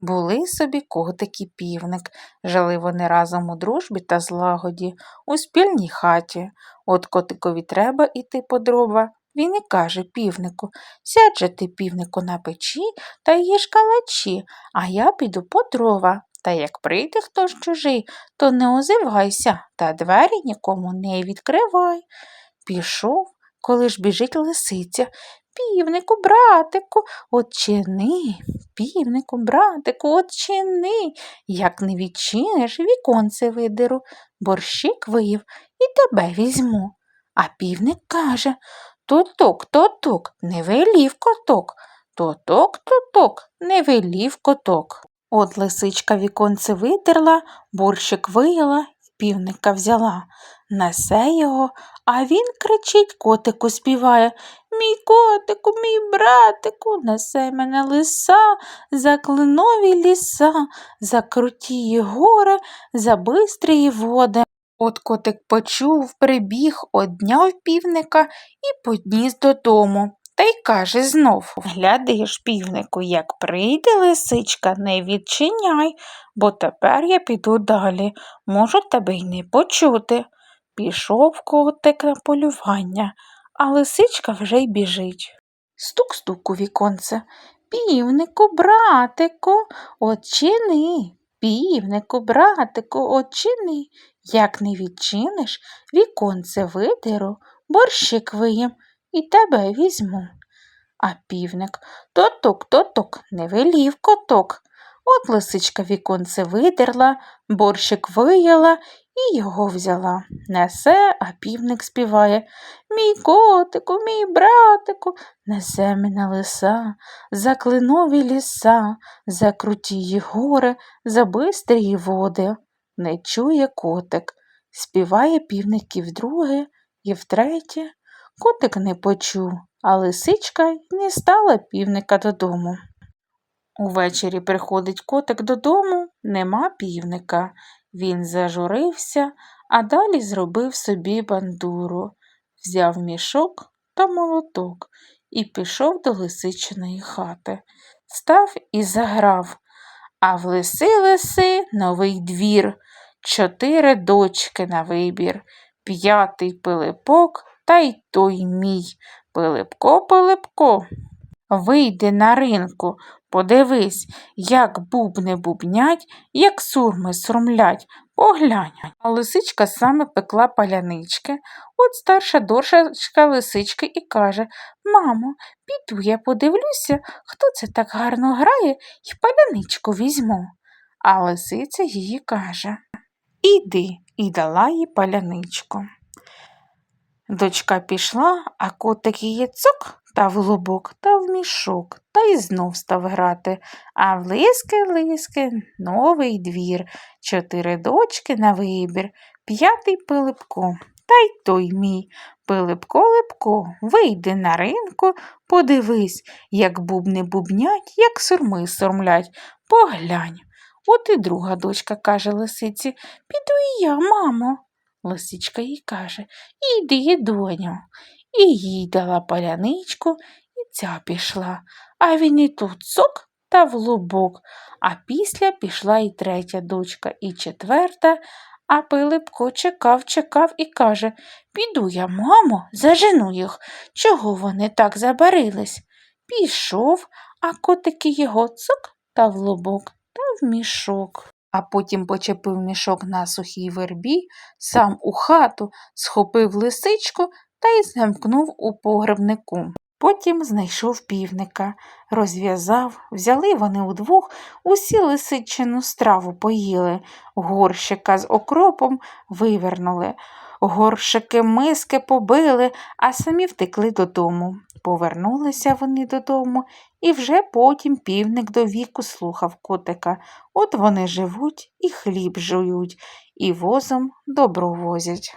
Були собі котик і півник. Жили вони разом у дружбі та злагоді, у спільній хаті. От котикові треба іти по дрова. Він і каже півнику Сядь же ти, півнику, на печі та їж калачі, а я піду по дрова. Та як прийде хтось чужий, то не озивайся та двері нікому не відкривай. Пішов, коли ж біжить лисиця. Півнику, братику, отчини, півнику, братику, отчини. Як не відчиниш, віконце видеру, борщик виїв і тебе візьму. А півник каже Тоток, тоток, не велів коток, тоток, тоток, не велів коток. От лисичка віконце видерла, борщик вияла, півника взяла, несе його, а він кричить, котику співає Мій котику, мій братику, несе мене лиса, за клинові ліса, за крутії гори, за бистрії води. От котик почув, прибіг, одняв півника і подніс додому. Та й каже знов Гляди ж, півнику, як прийде лисичка, не відчиняй, бо тепер я піду далі, можу тебе й не почути. Пішов котик на полювання, а лисичка вже й біжить. Стук-стук у віконце. Півнику, братику, очини, півнику, братику, очини. Як не відчиниш, віконце видеру, борщик виєм і тебе візьму. А півник тоток, тоток, не велів коток. От лисичка віконце видерла, борщик вияла і його взяла. Несе, а півник співає Мій котику, мій братику, несе мене лиса, за клинові ліса, за крутії гори, за бистрії води. Не чує котик, співає півник і вдруге, і втретє. Котик не почув, а лисичка не стала півника додому. Увечері приходить котик додому, нема півника. Він зажурився, а далі зробив собі бандуру, взяв мішок та молоток і пішов до лисичиної хати. Став і заграв. А в лиси лиси новий двір, чотири дочки на вибір, п'ятий пилипок та й той мій. Пилипко, Пилипко, вийди на ринку, подивись, як бубни бубнять, як сурми сурмлять, поглянь. А лисичка саме пекла палянички. От старша дошечка лисички і каже Мамо, піду я подивлюся, хто це так гарно грає і паляничку візьму. А лисиця її каже Іди і дала їй паляничку. Дочка пішла, а котик її цок та в лубок та в мішок, та й знов став грати. А в лиски лиски новий двір, чотири дочки на вибір, п'ятий пилипко. Та й той мій. Пилипко липко, вийди на ринку, подивись, як бубни бубнять, як сурми сормлять. Поглянь. От і друга дочка каже лисиці Піду і я, мамо. Лисичка їй каже Іди, доню. І їй дала паляничку, і ця пішла. А він і тут цок та в лубок. А після пішла і третя дочка, і четверта. А Пилипко чекав, чекав і каже Піду я, мамо, зажену їх. Чого вони так забарились? Пішов, а котики його цок та в лобок та в мішок. А потім почепив мішок на сухій вербі, сам у хату, схопив лисичку та й замкнув у погребнику. Потім знайшов півника, розв'язав, взяли вони удвох, усі лисичину страву поїли, горщика з окропом вивернули, горщики миски побили, а самі втекли додому. Повернулися вони додому, і вже потім півник до віку слухав котика. От вони живуть і хліб жують, і возом добро возять.